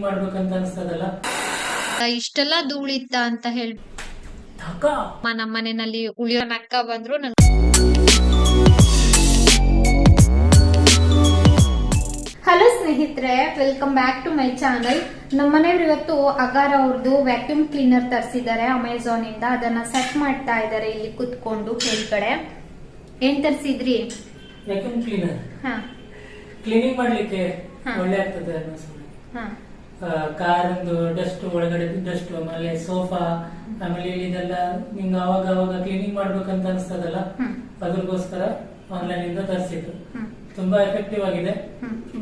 ಮಾಡ್ಬೇಕಂತ ಅನ್ಸ್ತದಲ್ಲ? ಇಷ್ಟೆಲ್ಲ ಧೂಳಿತ್ತ ಅಂತ ಹೇಳಿ ಅಕ್ಕ ನಮ್ಮ ಮನೆಯಲ್ಲಿ ಉಳಿಯೋ ಅಕ್ಕ ಬಂದ್ರು ನನ್ ಹಲೋ ಸ್ನೇಹಿತರೆ welcome back to my channel ನಮ್ಮನೆಯವ್ರು ಇವತ್ತು ಅಗಾರ ಅವ್ರದ್ದು ವ್ಯಾಕ್ಯೂಮ್ ಕ್ಲೀನರ್ ತರಿಸಿದ್ದಾರೆ ಅಮೆಝಾನ್ ಇಂದ. ಅದನ್ನ ಸೆಟ್ ಮಾಡ್ತಾ ಇದ್ದಾರೆ ಇಲ್ಲಿ ಕುತ್ಕೊಂಡು ಕೆಳಗಡೆ. ಏನ್ ತರಿಸಿದ್ರಿ? ವ್ಯಾಕ್ಯೂಮ್ ಕ್ಲೀನರ್ ಹಾ. ಕ್ಲೀನಿಂಗ್ ಮಾಡ್ಲಿಕ್ಕೆ ಹಾ. ಒಳ್ಳೆ ಆಗ್ತದೆ ಹಾ. ಕಾರಿಂದು ಡಸ್ಟ್ ಒಳಗಡೆ ಡಸ್ಟ್ ಆಮೇಲೆ ಸೋಫಾ ಆಮೇಲೆ ಇದೆಲ್ಲ ನಿಂಗೆ ಅವಾಗ ಅವಾಗ ಕ್ಲೀನಿಂಗ್ ಮಾಡ್ಬೇಕಂತ ಅನ್ಸ್ತದಲ್ಲ? ಹ್ಮ್. ಅದ್ರಗೋಸ್ಕರ ಆನ್ಲೈನ್ ಇಂದ ತರಿಸಿದ್ದು. ತುಂಬಾ ಎಫೆಕ್ಟಿವ್ ಆಗಿದೆ.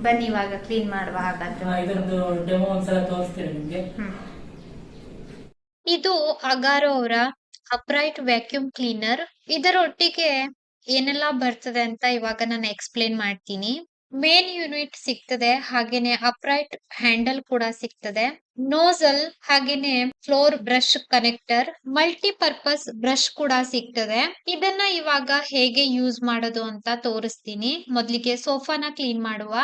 ಬನ್ನಿ ಇವಾಗ ಕ್ಲೀನ್ ಮಾಡುವ ಹಾಗಾದ್ರೆ. ಇದರದ್ದು ಡೆಮೋ ಒಂದ್ಸಲ ತೋರಿಸ್ತೀನಿ ನಿಮ್ಗೆ. ಇದು ಅಗಾರೋ ಅವರ ಅಪ್ರೈಟ್ ವ್ಯಾಕ್ಯೂಮ್ ಕ್ಲೀನರ್ ಇದರೊಟ್ಟಿಗೆ ಏನೆಲ್ಲ ಬರ್ತದೆ ಅಂತ ಇವಾಗ ನಾನು ಎಕ್ಸ್ಪ್ಲೇನ್ ಮಾಡ್ತೀನಿ. ಮೇನ್ ಯೂನಿಟ್ ಸಿಗ್ತದೆ, ಹಾಗೇನೆ ಅಪ್ರೈಟ್ ಹ್ಯಾಂಡಲ್ ಕೂಡ ಸಿಗ್ತದೆ. ನೋಸಲ್ ಹಾಗೇನೆ floor brush connector multipurpose brush ಕೂಡ ಸಿಗ್ತದೆ. ಇದನ್ನ ಇವಾಗ ಹೇಗೆ ಯೂಸ್ ಮಾಡೋದು ಅಂತ ತೋರಿಸ್ತೀನಿ. ಮೊದಲಿಗೆ ಸೋಫಾನ ಕ್ಲೀನ್ ಮಾಡುವ.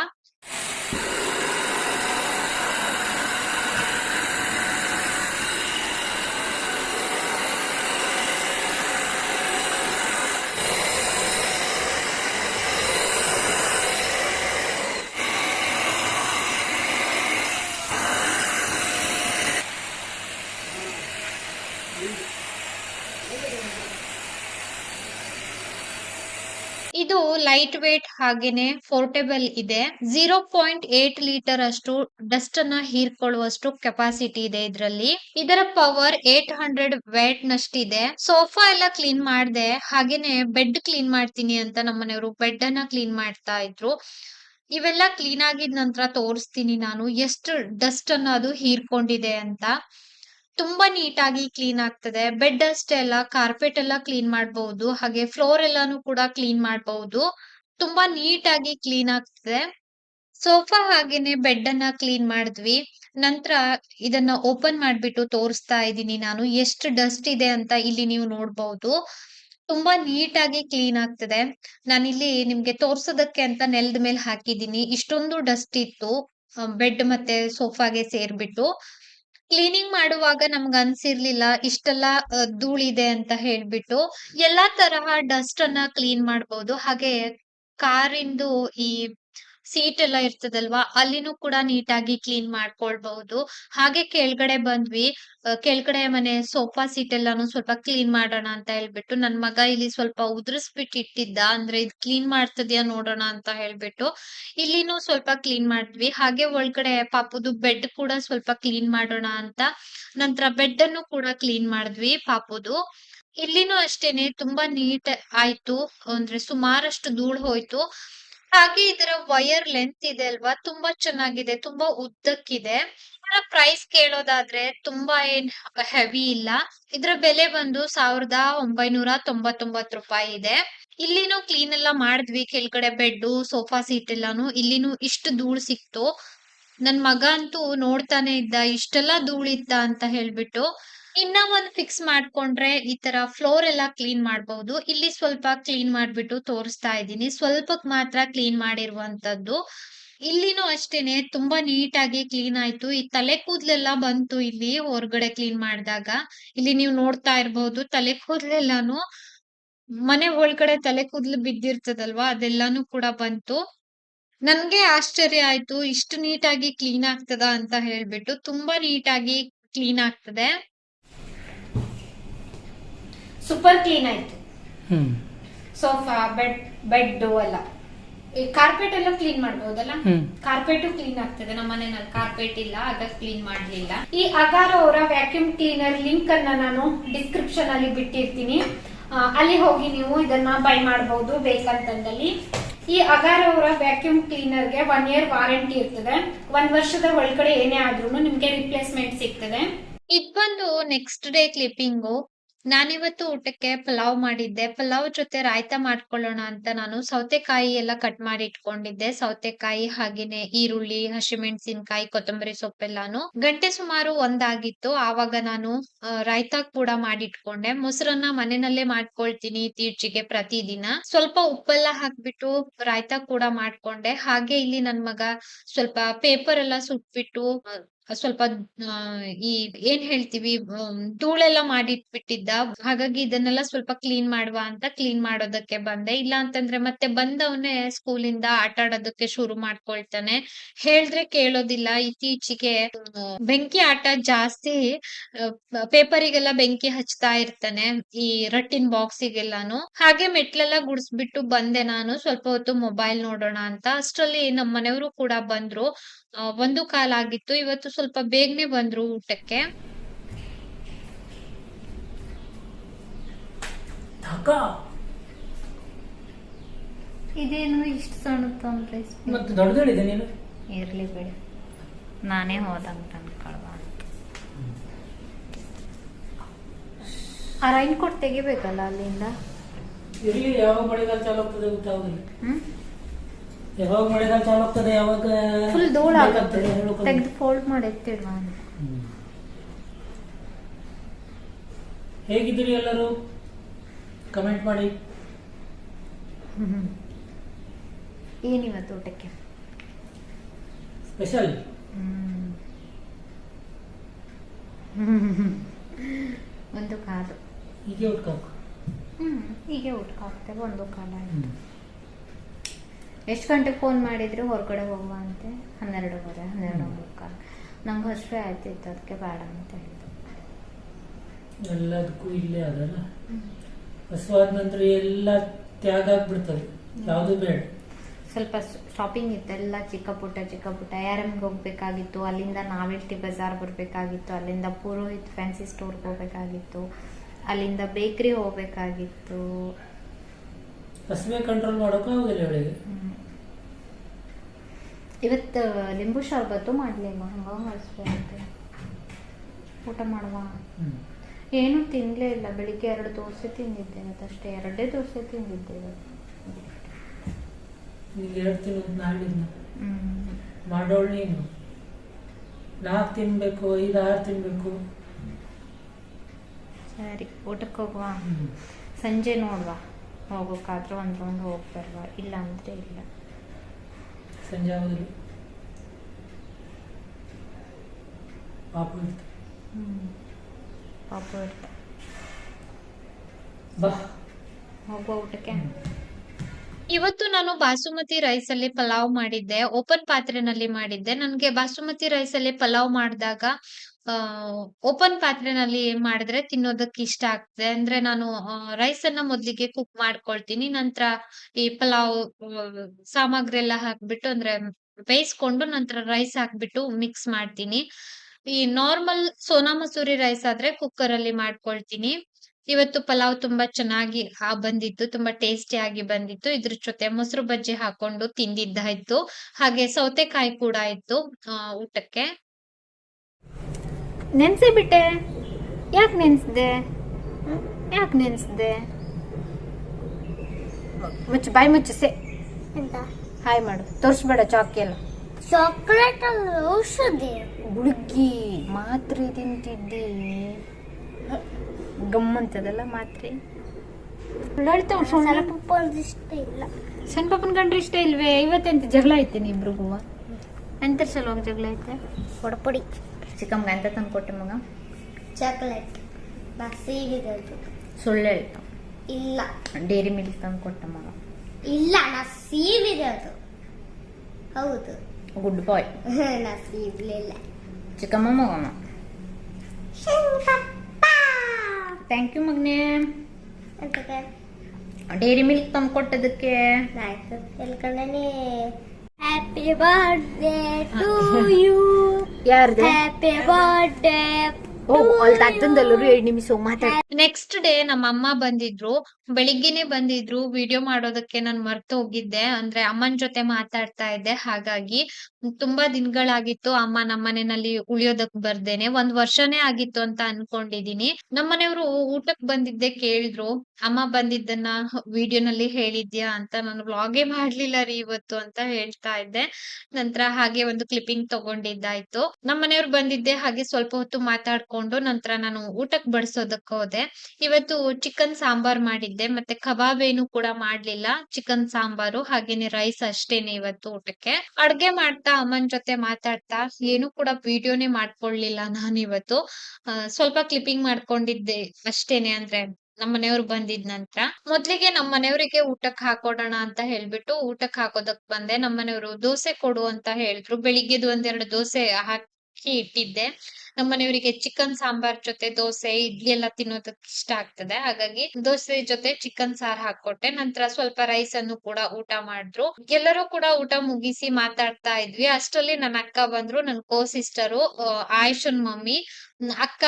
ಇದು ಲೈಟ್ ವೇಟ್ ಹಾಗೇನೆ ಫೋರ್ಟೇಬಲ್ ಇದೆ. ಜೀರೋ ಪಾಯಿಂಟ್ ಏಟ್ ಲೀಟರ್ ಅಷ್ಟು ಡಸ್ಟ್ ಅನ್ನ ಹೀರ್ಕೊಳ್ಳುವಷ್ಟು ಕೆಪಾಸಿಟಿ ಇದೆ ಇದರಲ್ಲಿ. ಇದರ ಪವರ್ ಏಟ್ ಹಂಡ್ರೆಡ್ ವೇಟ್ ನಷ್ಟಿದೆ. ಸೋಫಾ ಎಲ್ಲ ಕ್ಲೀನ್ ಮಾಡ್ದೆ. ಹಾಗೇನೆ ಬೆಡ್ ಕ್ಲೀನ್ ಮಾಡ್ತೀನಿ ಅಂತ ನಮ್ಮನೆಯವರು ಬೆಡ್ ಅನ್ನ ಕ್ಲೀನ್ ಮಾಡ್ತಾ ಇದ್ರು. ಇವೆಲ್ಲ ಕ್ಲೀನ್ ಆಗಿದ ನಂತರ ತೋರಿಸ್ತೀನಿ ನಾನು. ಎಷ್ಟು ಡಸ್ಟ್ ಅನ್ನ ಅದು ಹೀರ್ಕೊಂಡಿದೆ ಅಂತ. ತುಂಬಾ ನೀಟಾಗಿ ಕ್ಲೀನ್ ಆಗ್ತದೆ. ಬೆಡ್ ಅಷ್ಟೇ ಅಲ್ಲ ಕಾರ್ಪೆಟ್ ಎಲ್ಲ ಕ್ಲೀನ್ ಮಾಡಬಹುದು ಹಾಗೆ ಫ್ಲೋರ್ ಎಲ್ಲಾನು ಕೂಡ ಕ್ಲೀನ್ ಮಾಡಬಹುದು ತುಂಬಾ ನೀಟಾಗಿ ಕ್ಲೀನ್ ಆಗ್ತದೆ. ಸೋಫಾ ಹಾಗೇನೆ ಬೆಡ್ ಅನ್ನ ಕ್ಲೀನ್ ಮಾಡಿದ್ವಿ. ನಂತರ ಇದನ್ನ ಓಪನ್ ಮಾಡ್ಬಿಟ್ಟು ತೋರಿಸ್ತಾ ಇದ್ದೀನಿ ನಾನು. ಎಷ್ಟು ಡಸ್ಟ್ ಇದೆ ಅಂತ ಇಲ್ಲಿ ನೀವು ನೋಡಬಹುದು ತುಂಬಾ ನೀಟಾಗಿ ಕ್ಲೀನ್ ಆಗ್ತದೆ. ನಾನಿಲ್ಲಿ ನಿಮ್ಗೆ ತೋರ್ಸೋದಕ್ಕೆ ಅಂತ ನೆಲದ ಮೇಲೆ ಹಾಕಿದ್ದೀನಿ. ಇಷ್ಟೊಂದು ಡಸ್ಟ್ ಇತ್ತು ಬೆಡ್ ಮತ್ತೆ ಸೋಫಾಗೆ ಸೇರ್ಬಿಟ್ಟು. ಕ್ಲೀನಿಂಗ್ ಮಾಡುವಾಗ ನಮ್ಗೆ ಅನ್ಸಿರ್ಲಿಲ್ಲ, ಇಷ್ಟೆಲ್ಲ ಧೂಳಿದೆ ಅಂತ ಹೇಳ್ಬಿಟ್ಟು ಎಲ್ಲಾ ತರಹ ಡಸ್ಟ್ ಅನ್ನ ಕ್ಲೀನ್ ಮಾಡಬಹುದು ಹಾಗೆ ಕಾರಿಂದು ಈ ಸೀಟ್ ಎಲ್ಲ ಇರ್ತದಲ್ವಾ? ಅಲ್ಲಿನೂ ಕೂಡ ನೀಟಾಗಿ ಕ್ಲೀನ್ ಮಾಡ್ಕೊಳ್ಬಹುದು. ಹಾಗೆ ಕೆಳಗಡೆ ಬಂದ್ವಿ. ಕೆಳಗಡೆ ಮನೆ ಸೋಫಾ ಸೀಟ್ ಎಲ್ಲಾನು ಸ್ವಲ್ಪ ಕ್ಲೀನ್ ಮಾಡೋಣ ಅಂತ ಹೇಳ್ಬಿಟ್ಟು ನನ್ ಮಗ ಇಲ್ಲಿ ಸ್ವಲ್ಪ ಉದುರಿಸ್ಬಿಟ್ಟು ಇಟ್ಟಿದ್ದ ಅಂದ್ರೆ ಇದು ಕ್ಲೀನ್ ಮಾಡ್ತದ್ಯಾ ನೋಡೋಣ ಅಂತ ಹೇಳ್ಬಿಟ್ಟು ಇಲ್ಲಿನೂ ಸ್ವಲ್ಪ ಕ್ಲೀನ್ ಮಾಡಿದ್ವಿ. ಹಾಗೆ ಒಳಗಡೆ ಪಾಪುದು ಬೆಡ್ ಕೂಡ ಸ್ವಲ್ಪ ಕ್ಲೀನ್ ಮಾಡೋಣ ಅಂತ ನಂತರ ಬೆಡ್ ಅನ್ನು ಕೂಡ ಕ್ಲೀನ್ ಮಾಡಿದ್ವಿ ಪಾಪುದು. ಇಲ್ಲಿನೂ ಅಷ್ಟೇನೆ, ತುಂಬಾ ನೀಟ್ ಆಯ್ತು. ಅಂದ್ರೆ ಸುಮಾರಷ್ಟು ಧೂಳ್ ಹೋಯ್ತು. ಹಾಗೆ ಇದರ ವೈರ್ ಲೆಂತ್ ಇದೆ ಅಲ್ವಾ? ತುಂಬಾ ಚೆನ್ನಾಗಿದೆ, ತುಂಬಾ ಉದ್ದಕ್ಕಿದೆ. ಇದರ ಪ್ರೈಸ್ ಕೇಳೋದಾದ್ರೆ ತುಂಬಾ ಏನ್ ಹೆವಿ ಇಲ್ಲ. ಇದರ ಬೆಲೆ ಬಂದು ಸಾವಿರದ ಒಂಬೈನೂರ ತೊಂಬತ್ತೊಂಬತ್ತು ರೂಪಾಯಿ ಇದೆ. ಇಲ್ಲಿನೂ ಕ್ಲೀನ್ ಎಲ್ಲ ಮಾಡಿದ್ವಿ. ಕೆಳಗಡೆ ಬೆಡ್ ಸೋಫಾ ಸೀಟ್ ಎಲ್ಲಾನು ಇಲ್ಲಿನೂ ಇಷ್ಟು ಧೂಳ್ ಸಿಕ್ತು. ನನ್ ಮಗ ಅಂತೂ ನೋಡ್ತಾನೆ ಇದ್ದ, ಇಷ್ಟೆಲ್ಲ ಧೂಳಿತ್ತ ಅಂತ ಹೇಳ್ಬಿಟ್ಟು ಇನ್ನ ಒಂದ್ ಫಿಕ್ಸ್ ಮಾಡ್ಕೊಂಡ್ರೆ ಈ ತರ ಫ್ಲೋರ್ ಎಲ್ಲ ಕ್ಲೀನ್ ಮಾಡಬಹುದು ಇಲ್ಲಿ ಸ್ವಲ್ಪ ಕ್ಲೀನ್ ಮಾಡ್ಬಿಟ್ಟು ತೋರಿಸ್ತಾ ಇದ್ದೀನಿ. ಸ್ವಲ್ಪಕ್ ಮಾತ್ರ ಕ್ಲೀನ್ ಮಾಡಿರುವಂತದ್ದು. ಇಲ್ಲಿನೂ ಅಷ್ಟೇನೆ, ತುಂಬಾ ನೀಟಾಗಿ ಕ್ಲೀನ್ ಆಯ್ತು. ಈ ತಲೆ ಕೂದ್ಲೆಲ್ಲ ಬಂತು ಇಲ್ಲಿ ಹೊರಗಡೆ ಕ್ಲೀನ್ ಮಾಡಿದಾಗ. ಇಲ್ಲಿ ನೀವು ನೋಡ್ತಾ ಇರ್ಬಹುದು ತಲೆ ಕೂದ್ಲೆಲ್ಲಾನು ಮನೆ ಒಳಗಡೆ ತಲೆ ಕೂದ್ಲು ಬಿದ್ದಿರ್ತದಲ್ವಾ, ಅದೆಲ್ಲಾನು ಕೂಡ ಬಂತು. ನನ್ಗೆ ಆಶ್ಚರ್ಯ ಆಯ್ತು ಇಷ್ಟು ನೀಟಾಗಿ ಕ್ಲೀನ್ ಆಗ್ತದ ಅಂತ ಹೇಳ್ಬಿಟ್ಟು ತುಂಬಾ ನೀಟಾಗಿ ಕ್ಲೀನ್ ಆಗ್ತದೆ. ಸೂಪರ್ ಕ್ಲೀನ್ ಆಯ್ತು. ಸೋಫಾ ಬೆಡ್ ಬೆಡ್ ಎಲ್ಲ. ಈ ಕಾರ್ಪೆಟ್ ಎಲ್ಲ ಕ್ಲೀನ್ ಮಾಡ್ಬೋದಲ್ಲ. ಕಾರ್ಪೆಟ್ ಕ್ಲೀನ್ ಆಗ್ತದೆ ನಮ್ಮ ಮನೆಯಲ್ಲಿ ಕಾರ್ಪೆಟ್ ಇಲ್ಲ ಅದಕ್ಕೆ ಕ್ಲೀನ್ ಮಾಡ್ಲಿಲ್ಲ. ಈ ಅಗಾರ ಅವರ ವ್ಯಾಕ್ಯೂಮ್ ಕ್ಲೀನರ್ ಲಿಂಕ್ ಅನ್ನ ನಾನು ಡಿಸ್ಕ್ರಿಪ್ಷನ್ ಅಲ್ಲಿ ಬಿಟ್ಟಿರ್ತೀನಿ. ಅಲ್ಲಿ ಹೋಗಿ ನೀವು ಇದನ್ನ ಬೈ ಮಾಡಬಹುದು ಬೇಕಂತಂದಲ್ಲಿ. ಈ ಅಗಾರ ಅವರ ವ್ಯಾಕ್ಯೂಮ್ ಕ್ಲೀನರ್ಗೆ ಒನ್ ಇಯರ್ ವಾರಂಟಿ ಇರ್ತದೆ. ಒಂದ್ ವರ್ಷದ ಒಳಗಡೆ ಏನೇ ಆದ್ರೂ ನಿಮ್ಗೆ ರಿಪ್ಲೇಸ್ಮೆಂಟ್ ಸಿಗ್ತದೆ. ಇದ್ ಬಂದು ನೆಕ್ಸ್ಟ್ ಡೇ ಕ್ಲಿಪ್ಪಿಂಗು ನಾನಿವತ್ತು ಊಟಕ್ಕೆ ಪಲಾವ್ ಮಾಡಿದ್ದೆ. ಪಲಾವ್ ಜೊತೆ ರಾಯ್ತ ಮಾಡ್ಕೊಳ್ಳೋಣ ಅಂತ ನಾನು ಸೌತೆಕಾಯಿ ಎಲ್ಲ ಕಟ್ ಮಾಡಿ ಇಟ್ಕೊಂಡಿದ್ದೆ. ಸೌತೆಕಾಯಿ, ಹಾಗೇನೆ ಈರುಳ್ಳಿ, ಹಸಿಮೆಣಸಿನಕಾಯಿ, ಕೊತ್ತಂಬರಿ ಸೊಪ್ಪೆಲ್ಲಾನು ಗಂಟೆ ಸುಮಾರು ಒಂದಾಗಿತ್ತು. ಆವಾಗ ನಾನು ರಾಯ್ತ ಕೂಡ ಮಾಡಿಟ್ಕೊಂಡೆ ಮೊಸರನ್ನ ಮನೆಯಲ್ಲೇ ಮಾಡ್ಕೊಳ್ತೀನಿ ಇತ್ತೀಚೆಗೆ ಪ್ರತಿದಿನ. ಸ್ವಲ್ಪ ಉಪ್ಪೆಲ್ಲ ಹಾಕ್ಬಿಟ್ಟು ರಾಯ್ತ ಕೂಡ ಮಾಡ್ಕೊಂಡೆ. ಹಾಗೆ ಇಲ್ಲಿ ನನ್ ಮಗ ಸ್ವಲ್ಪ ಪೇಪರ್ ಎಲ್ಲ ಸುಟ್ಬಿಟ್ಟು ಸ್ವಲ್ಪ ಈ ಏನ್ ಹೇಳ್ತೀವಿ ಧೂಳೆಲ್ಲ ಮಾಡಿಟ್ಬಿಟ್ಟಿದ್ದ, ಹಾಗಾಗಿ ಇದನ್ನೆಲ್ಲ ಸ್ವಲ್ಪ ಕ್ಲೀನ್ ಮಾಡುವ ಅಂತ ಕ್ಲೀನ್ ಮಾಡೋದಕ್ಕೆ ಬಂದೆ. ಇಲ್ಲ ಅಂತಂದ್ರೆ ಮತ್ತೆ ಬಂದವನೇ ಸ್ಕೂಲಿಂದ ಆಟ ಆಡೋದಕ್ಕೆ ಶುರು ಮಾಡ್ಕೊಳ್ತಾನೆ. ಹೇಳಿದ್ರೆ ಕೇಳೋದಿಲ್ಲ. ಇತ್ತೀಚೆಗೆ ಬೆಂಕಿ ಆಟ ಜಾಸ್ತಿ ಪೇಪರಿಗೆಲ್ಲ ಬೆಂಕಿ ಹಚ್ತಾ ಇರ್ತಾನೆ, ಈ ರಟ್ಟಿನ ಬಾಕ್ಸಿಗೆಲ್ಲಾನು. ಹಾಗೆ ಮೆಟ್ಲೆಲ್ಲ ಗುಡಿಸ್ಬಿಟ್ಟು ಬಂದೆ ನಾನು. ಸ್ವಲ್ಪ ಹೊತ್ತು ಮೊಬೈಲ್ ನೋಡೋಣ ಅಂತ. ಅಷ್ಟರಲ್ಲಿ ನಮ್ಮ ಮನೆಯವರು ಕೂಡ ಬಂದ್ರು. ಒಂದು ಕಾಲ ಆಗಿತ್ತು ಇವತ್ತು ಸ್ವಲ್ಪ ಬೇಗನೆ ಬಂದ್ರು ಊಟಕ್ಕೆ. ಇದೇನು ಇಷ್ಟು ಸಣ್ಣ ಅಂದ್ರೆ ಮತ್ತೆ ದೊಡ್ಡದಳಿದೆ ನೀನು? ಇರ್ಲಿ ಬಿಡಿ. ನಾನೇ ಹೋದಂಗ ಅನ್ಕೊಳ್ವ. ಆ ರೈನ್ ಕೋಟ್ ತೆಗಿಬೇಕಲ್ಲ ಅಲ್ಲಿಂದ? ಇರ್ಲಿ ಯಾವಾಗ ಮಳೆಗಾಲ ಚಾಲು ಆಗ್ತದೆ ಗೊತ್ತಾಗುದಿಲ್ಲ. ಹ್ಮ್? ಯಾವಾಗ ಮಳೆಗಾಲ ಚಾಲು ಆಗ್ತದೆ ಯಾವಾಗ ಫುಲ್ ಧೂಳು ಆಗುತ್ತೆ. ತೆಗೆದು ಫೋಲ್ಡ್ ಮಾಡಿ ಎತ್ತಿಡುವ. ಹೇಗಿದ್ದೀರಿ ಎಲ್ಲರೂ? ಕಮೆಂಟ್ ಮಾಡಿ. ಏನಿವತ್ತು ಊಟಕ್ಕೆ? ಸ್ಪೆಷಲ್ ಒಂದು ಕಾಲು. ಹೀಗೆ ಊಟಕ್ಕೆ ಹ್ಮ್ ಹೀಗೆ ಊಟಕ್ಕೆ ಹಾಕ್ತೇವೆ ಒಂದು ಕಾಲ ಆಯ್ತು. ಎಷ್ಟು ಗಂಟೆಗೆ ಫೋನ್ ಮಾಡಿದ್ರು? ಹೊರಗಡೆ ಹೋಗುವ ಅಂತೆ. ಹನ್ನೆರಡುವರೆ ಹನ್ನೆರಡು ಮುಕ್ಕಾಲು ನಂಗೆ ಹಸಿವೆ ಆಯ್ತಿತ್ತು ಅದಕ್ಕೆ ಬೇಡ ಅಂತ ಹೇಳಿದ್ರು. ಎಲ್ಲದಕ್ಕೂ ಇಲ್ಲೇ ಅದಲ್ಲ? ಹಸುವಾದ ನಂತರ ಎಲ್ಲ ತ್ಯಾಗ ಆಗ್ಬಿಡ್ತದೆ. ಯಾವುದು ಬೇಡ. ಸ್ವಲ್ಪ ಶಾಪಿಂಗ್ ಇತ್ತು ಎಲ್ಲ ಚಿಕ್ಕ ಪುಟ್ಟ ಚಿಕ್ಕ ಪುಟ್ಟ. ಯಾರಮ್ಗೆ ಹೋಗ್ಬೇಕಾಗಿತ್ತು? ಅಲ್ಲಿಂದ ನಾವೆಲ್ಟಿ ಬಜಾರ್ ಬರಬೇಕಾಗಿತ್ತು? ಅಲ್ಲಿಂದ ಪುರೋಹಿತ್ ಫ್ಯಾನ್ಸಿ ಸ್ಟೋರ್ಗೆ ಹೋಗ್ಬೇಕಾಗಿತ್ತು? ಅಲ್ಲಿಂದ ಬೇಕ್ರಿ ಹೋಗ್ಬೇಕಾಗಿತ್ತು? ಹಸುವೆ ಕಂಟ್ರೋಲ್ ಮಾಡೋಕೆ ಆಗೋದಿಲ್ಲ ಅವಳಿಗೆ. ಹ್ಮ್. ಇವತ್ತು ಲಿಂಬು ಶರ್ಬತ್ತು ಮಾಡಲಿಲ್ಲ ಹಂಗ ಹಸಿವೆ ಆಯ್ತು. ಊಟ ಮಾಡುವ? ಏನು ತಿನ್ನಲೇ ಇಲ್ಲ. ಬೆಳಿಗ್ಗೆ ಎರಡು ದೋಸೆ ತಿಂದಿದ್ದೆ ಇವತ್ತಷ್ಟೇ. ಎರಡೇ ದೋಸೆ ತಿಂದಿದ್ದೆ ಇವತ್ತು. ನಿಂಗೆ ಎರಡು ತಿನ್ನೋದು ನಾಳಿನ. ಮಾಡೋಳು ನೀನು. ನಾಲ್ಕು ತಿನ್ಬೇಕು ಐದು ಆರು ತಿನ್ಬೇಕು. ಸರಿ ಊಟಕ್ಕೆ ಹೋಗುವ? ಸಂಜೆ ನೋಡುವ. ಹೋಗೋಕ್ಕಾದ್ರೆ ಒಂದು ರೌಂಡ್ ಹೋಗಿ ಬರುವ ಇಲ್ಲ ಅಂದರೆ ಇಲ್ಲ. ಸಂಜೆ ಆಗುದಿಲ್ಲ. ಪಾಪ ಇರ್ತದೆ. ಪಾಪ ಇರ್ತ. ಬಾ. ಹೋಗುವ ಊಟಕ್ಕೆ? ಇವತ್ತು ನಾನು ಬಾಸುಮತಿ ರೈಸ್ ಅಲ್ಲಿ ಪಲಾವ್ ಮಾಡಿದ್ದೆ. ಓಪನ್ ಪಾತ್ರೆನಲ್ಲಿ ಮಾಡಿದ್ದೆ. ನನ್ಗೆ ಬಾಸುಮತಿ ರೈಸ್ ಅಲ್ಲಿ ಪಲಾವ್ ಮಾಡಿದಾಗ ಓಪನ್ ಪಾತ್ರೆನಲ್ಲಿ ಮಾಡಿದ್ರೆ ತಿನ್ನೋದಕ್ಕೆ ಇಷ್ಟ ಆಗ್ತದೆ. ಅಂದ್ರೆ ನಾನು ರೈಸ್ ಅನ್ನ ಮೊದ್ಲಿಗೆ ಕುಕ್ ಮಾಡ್ಕೊಳ್ತೀನಿ. ನಂತರ ಈ ಪಲಾವ್ ಸಾಮಗ್ರಿ ಎಲ್ಲ ಹಾಕ್ಬಿಟ್ಟು, ಅಂದ್ರೆ ಬೇಯಿಸ್ಕೊಂಡು ನಂತರ ರೈಸ್ ಹಾಕ್ಬಿಟ್ಟು ಮಿಕ್ಸ್ ಮಾಡ್ತೀನಿ. ಈ ನಾರ್ಮಲ್ ಸೋನಾ ಮಸೂರಿ ರೈಸ್ ಆದ್ರೆ ಕುಕ್ಕರ್ ಅಲ್ಲಿ ಮಾಡ್ಕೊಳ್ತೀನಿ. ಇವತ್ತು ಪಲಾವ್ ತುಂಬಾ ಚೆನ್ನಾಗಿ ಆ ಬಂದಿತ್ತು, ತುಂಬಾ ಟೇಸ್ಟಿ ಆಗಿ ಬಂದಿತ್ತು. ಇದ್ರ ಜೊತೆ ಮೊಸರು ಬಜ್ಜಿ ಹಾಕೊಂಡು ತಿಂದಿದ್ದಾಯ್ತು. ಹಾಗೆ ಸೌತೆಕಾಯಿ ಕೂಡ ಇತ್ತು ಊಟಕ್ಕೆ. ನೆನ್ಸೇ ಬಿಟ್ಟೆ. ಯಾಕೆ ನೆನ್ಸ್ದೆ? ಯಾಕೆ ನೆನ್ಸ್ದೆ? ಮುಚ್ಚು ಬಾಯಿ ಮುಚ್ಚಿಸೆ ಹಾಯ್ ಮಾಡು. ತೋರಿಸ್ಬೇಡ ಚಾಕಿ ಎಲ್ಲ. ಚಾಕ್ಲೇಟ್ ಔಷಧಿ. ಹುಡುಗಿ ಮಾತ್ರೆ ತಿಂತಿದ್ದಿ. ಗಮ್ಮಂತದಲ್ಲ ಮಾತ್ರೆ. ಲಲಿತ ಒಂದು ಇಷ್ಟ ಇಲ್ಲ. ಸಣ್ಣ ಪಾಪನ ಕಂಡ್ರೆ ಇಷ್ಟ ಇಲ್ವೇ? ಇವತ್ತೆಂತ ಜಗಳ ಐತೆ ಇಬ್ರಿಗೂ. ಅಂತರ್ ಸಲುವಾಗಿ ಜಗಳ ಐತೆ? ಕೊಡಪುಡಿ ಚಿಕ್ಕಮ್ಗ ಅಂತ ತಂದು ಕೊಟ್ಟೆ ಮಗ? ಚಾಕ್ಲೇಟ್. ನಾ ಸೀರಿದೆ ಸುಳ್ಳು ಹೇಳ್ತಾ ಇಲ್ಲ. ಡೇರಿ ಮಿಲ್ಕ್ ತಂದು ಕೊಟ್ಟ ಮಗ. ಇಲ್ಲ ನಾ ಇದೆ ಅದು ಹೌದು. ಗುಡ್ ಬಾಯ್. ನಾ ಸೀವ್ಲಿಲ್ಲ ಚಿಕ್ಕಮ್ಮ ಮಗಮ್ಮ ಥ್ಯಾಂಕ್ ಯು ಮಗನೇ. ಡೈರಿ ಮಿಲ್ಕ್ ತಂದು ಕೊಟ್ಟದಕ್ಕೆ? ಆಯ್ತು. ಎಲ್ಕೊಂಡೇ ಹ್ಯಾಪಿ ಬರ್ತ್ಡೇ ಟು ಯು ಯಾರ್ದು? ಹ್ಯಾಪಿ ಬರ್ಡೇ ಓ ಅಲ್ಲಿ ತತ್ತಂದಲ್ಲರು ಎರಡು ನಿಮಿಷ ಮಾತಾಡ ನೆಕ್ಸ್ಟ್ ಡೇ ನಮ್ಮ ಅಮ್ಮ ಬಂದಿದ್ರು. ಬೆಳಿಗ್ಗೆನೆ ಬಂದಿದ್ರು ವಿಡಿಯೋ ಮಾಡೋದಕ್ಕೆ ನಾನು ಮರ್ತು ಹೋಗಿದ್ದೆ. ಅಂದ್ರೆ ಅಮ್ಮನ ಜೊತೆ ಮಾತಾಡ್ತಾ ಇದ್ದೆ. ಹಾಗಾಗಿ ತುಂಬಾ ದಿನಗಳಾಗಿತ್ತು ಅಮ್ಮ ನಮ್ಮನೆಯಲ್ಲಿ ಉಳಿಯೋದಕ್ ಬರ್ದೇನೆ. ಒಂದ್ ವರ್ಷನೇ ಆಗಿತ್ತು ಅಂತ ಅನ್ಕೊಂಡಿದೀನಿ. ನಮ್ಮನೆಯವರು ಊಟಕ್ ಬಂದಿದ್ದೆ ಕೇಳಿದ್ರು. ಅಮ್ಮ ಬಂದಿದ್ದನ್ನ ವಿಡಿಯೋನಲ್ಲಿ ಹೇಳಿದ್ಯಾ ಅಂತ ನಾನು ವ್ಲಾಗೇ ಮಾಡ್ಲಿಲ್ಲ ರೀ ಇವತ್ತು ಅಂತ ಹೇಳ್ತಾ ಇದ್ದೆ. ನಂತರ ಹಾಗೆ ಒಂದು ಕ್ಲಿಪ್ಪಿಂಗ್ ತಗೊಂಡಿದ್ದಾಯ್ತು. ನಮ್ಮನೆಯವ್ರು ಬಂದಿದ್ದೆ. ಹಾಗೆ ಸ್ವಲ್ಪ ಹೊತ್ತು ಮಾತಾಡ್ಕೊಂಡು ನಂತರ ನಾನು ಊಟಕ್ ಬಡ್ಸೋದಕ್ ಹೋದೆ. ಇವತ್ತು ಚಿಕನ್ ಸಾಂಬಾರ್ ಮಾಡಿದ್ದೆ. ಮಾಡಿದ್ದೆ ಮತ್ತೆ ಕಬಾಬ್ ಏನು ಕೂಡ ಮಾಡ್ಲಿಲ್ಲ. ಚಿಕನ್ ಸಾಂಬಾರು, ಹಾಗೇನೆ ರೈಸ್ ಅಷ್ಟೇನೆ ಇವತ್ತು ಊಟಕ್ಕೆ. ಅಡ್ಗೆ ಮಾಡ್ತಾ ಅಮ್ಮನ್ ಜೊತೆ ಮಾತಾಡ್ತಾ, ಏನು ಕೂಡ ವಿಡಿಯೋನೇ ಮಾಡ್ಕೊಳ್ಲಿಲ್ಲ ನಾನು ಇವತ್ತು. ಸ್ವಲ್ಪ ಕ್ಲಿಪ್ಪಿಂಗ್ ಮಾಡ್ಕೊಂಡಿದ್ದೆ ಅಷ್ಟೇನೆ ಅಂದ್ರೆ ನಮ್ಮ ಮನೆಯವ್ರು ಬಂದಿದ್ ನಂತರ. ಮೊದ್ಲಿಗೆ ನಮ್ ಮನೆಯವರಿಗೆ ಊಟಕ್ ಹಾಕೊಡೋಣ ಅಂತ ಹೇಳ್ಬಿಟ್ಟು ಊಟಕ್ ಹಾಕೋದಕ್ ಬಂದೆ. ನಮ್ಮ ಮನೆಯವರು ದೋಸೆ ಕೊಡು ಅಂತ ಹೇಳಿದ್ರು. ಬೆಳಿಗ್ಗೆದು ಒಂದೆರಡು ದೋಸೆ ಹಾಕಿ ಇಟ್ಟಿದ್ದೆ. ನಮ್ಮ ಮನೆಯವರಿಗೆ ಚಿಕನ್ ಸಾಂಬಾರ್ ಜೊತೆ ದೋಸೆ, ಇಡ್ಲಿ ಎಲ್ಲ ತಿನ್ನೋದಕ್ಕೆ ಇಷ್ಟ ಆಗ್ತದೆ. ಹಾಗಾಗಿ ದೋಸೆ ಜೊತೆ ಚಿಕನ್ ಸಾರ್ ಹಾಕೊಟ್ಟೆ ನಂತರ ಸ್ವಲ್ಪ ರೈಸ್ ಅನ್ನು ಕೂಡ ಊಟ ಮಾಡಿದ್ರು. ಎಲ್ಲರೂ ಕೂಡ ಊಟ ಮುಗಿಸಿ ಮಾತಾಡ್ತಾ ಇದ್ವಿ. ಅಷ್ಟರಲ್ಲಿ ನನ್ನ ಅಕ್ಕ ಬಂದ್ರು, ನನ್ನ ಕೋ ಸಿಸ್ಟರು ಆಯುಷನ್ ಮಮ್ಮಿ. ಅಕ್ಕ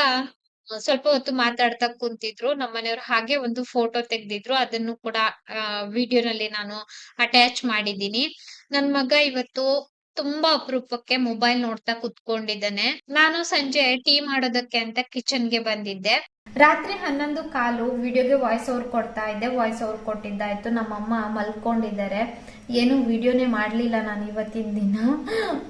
ಸ್ವಲ್ಪ ಹೊತ್ತು ಮಾತಾಡ್ತಾ ಕುಂತಿದ್ರು. ನಮ್ಮ ಮನೆಯವ್ರು ಹಾಗೆ ಒಂದು ಫೋಟೋ ತೆಗ್ದಿದ್ರು. ಅದನ್ನು ಕೂಡ ವಿಡಿಯೋನಲ್ಲಿ ನಾನು ಅಟ್ಯಾಚ್ ಮಾಡಿದ್ದೀನಿ. ನನ್ ಮಗ ಇವತ್ತು ತುಂಬಾ ಅಪರೂಪಕ್ಕೆ ಮೊಬೈಲ್ ನೋಡ್ತಾ ಕುತ್ಕೊಂಡಿದ್ದಾನೆ. ನಾನು ಸಂಜೆ ಟೀ ಮಾಡೋದಕ್ಕೆ ಅಂತ ಕಿಚನ್ಗೆ ಬಂದಿದ್ದೆ. ರಾತ್ರಿ ಹನ್ನೊಂದು ಕಾಲು ವಿಡಿಯೋಗೆ ವಾಯ್ಸ್ ಓವರ್ ಕೊಡ್ತಾ ಇದ್ದೆ. ವಾಯ್ಸ್ ಓವರ್ ಕೊಟ್ಟಿದ್ದಾಯ್ತು. ನಮ್ಮಮ್ಮ ಮಲ್ಕೊಂಡಿದ್ದಾರೆ. ಏನು ವಿಡಿಯೋನೇ ಮಾಡಲಿಲ್ಲ ನಾನು ಇವತ್ತಿನ ದಿನ.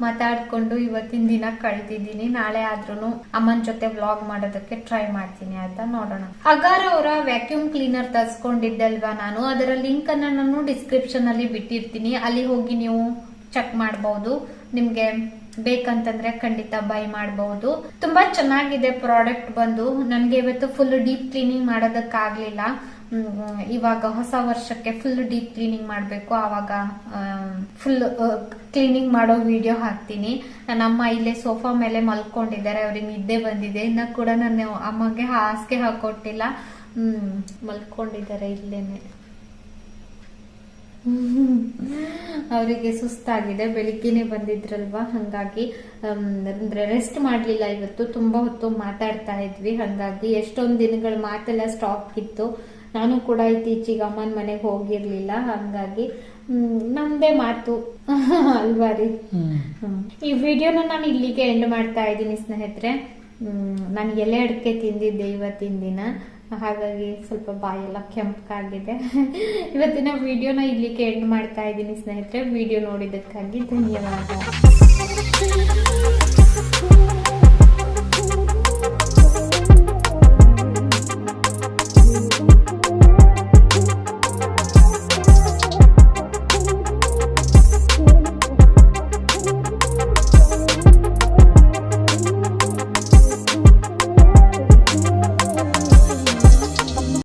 ಮಾತಾಡ್ಕೊಂಡು ಇವತ್ತಿನ ದಿನ ಕಳ್ತಿದ್ದೀನಿ. ನಾಳೆ ಆದ್ರೂ ಅಮ್ಮನ ಜೊತೆ ವ್ಲಾಗ್ ಮಾಡೋದಕ್ಕೆ ಟ್ರೈ ಮಾಡ್ತೀನಿ ಆಯ್ತಾ ನೋಡೋಣ. ಅಗಾರ ಅವರ ವ್ಯಾಕ್ಯೂಮ್ ಕ್ಲೀನರ್ ತರಿಸ್ಕೊಂಡಿದ್ದಲ್ವಾ ನಾನು? ಅದರ ಲಿಂಕ್ ಅನ್ನ ನಾನು ಡಿಸ್ಕ್ರಿಪ್ಷನ್ ಅಲ್ಲಿ ಬಿಟ್ಟಿರ್ತೀನಿ. ಅಲ್ಲಿ ಹೋಗಿ ನೀವು ಚೆಕ್ ಮಾಡಬಹುದು ನಿಮ್ಗೆ ಬೇಕಂತಂದ್ರೆ ಖಂಡಿತ ಬೈ ಮಾಡಬಹುದು ತುಂಬಾ ಚೆನ್ನಾಗಿದೆ ಪ್ರಾಡಕ್ಟ್ ಬಂದು. ನನ್ಗೆ ಇವತ್ತು ಫುಲ್ ಡೀಪ್ ಕ್ಲೀನಿಂಗ್ ಮಾಡೋದಕ್ಕಾಗ್ಲಿಲ್ಲ. ಇವಾಗ ಹೊಸ ವರ್ಷಕ್ಕೆ ಫುಲ್ ಡೀಪ್ ಕ್ಲೀನಿಂಗ್ ಮಾಡಬೇಕು. ಆವಾಗ ಫುಲ್ ಕ್ಲೀನಿಂಗ್ ಮಾಡೋ ವಿಡಿಯೋ ಹಾಕ್ತೀನಿ. ನನ್ನ ಅಮ್ಮ ಇಲ್ಲೇ ಸೋಫಾ ಮೇಲೆ ಮಲ್ಕೊಂಡಿದ್ದಾರೆ. ಅವ್ರಿಗೆ ನಿದ್ದೆ ಬಂದಿದೆ. ಇನ್ನ ಕೂಡ ನಾನು ಅಮ್ಮಗೆ ಹಾಸಿಗೆ ಹಾಕೊಟ್ಟಿಲ್ಲ. ಮಲ್ಕೊಂಡಿದ್ದಾರೆ ಇಲ್ಲೇನೆ. ಅವರಿಗೆ ಸುಸ್ತಾಗಿದೆ. ಬೆಳಿಗ್ಗೆನೆ ಬಂದಿದ್ರಲ್ವಾ? ಹಂಗಾಗಿ ಅಂದ್ರೆ ರೆಸ್ಟ್ ಮಾಡ್ಲಿಲ್ಲ ಇವತ್ತು. ತುಂಬಾ ಹೊತ್ತು ಮಾತಾಡ್ತಾ ಇದ್ವಿ. ಹಂಗಾಗಿ ಎಷ್ಟೊಂದ್ ದಿನಗಳ ಮಾತೆಲ್ಲ ಸ್ಟಾಪ್ ಇತ್ತು. ನಾನು ಕೂಡ ಇತ್ತೀಚೆಗೆ ಅಮ್ಮನ ಮನೆಗೆ ಹೋಗಿರ್ಲಿಲ್ಲ. ಹಂಗಾಗಿ ಹ್ಮ್, ನಮ್ದೇ ಮಾತು. ಅಲ್ವಾ ರೀ? ಈ ವಿಡಿಯೋನ ನಾನು ಇಲ್ಲಿಗೆ ಎಂಡ್ ಮಾಡ್ತಾ ಇದ್ದೀನಿ ಸ್ನೇಹಿತರೆ. ನಾನು ಎಲೆ ಅಡಿಕೆ ತಿಂದಿದ್ದೆ ಇವತ್ತಿನ ದಿನ. ಹಾಗಾಗಿ ಸ್ವಲ್ಪ ಬಾಯೆಲ್ಲ ಕೆಂಪಗಾಗಿದೆ ಇವತ್ತಿನ ವಿಡಿಯೋನ ಇಲ್ಲಿಗೆ ಎಂಡ್ ಮಾಡ್ತಾ ಇದ್ದೀನಿ ಸ್ನೇಹಿತರೆ. ವಿಡಿಯೋ ನೋಡಿದ್ದಕ್ಕಾಗಿ ಧನ್ಯವಾದ.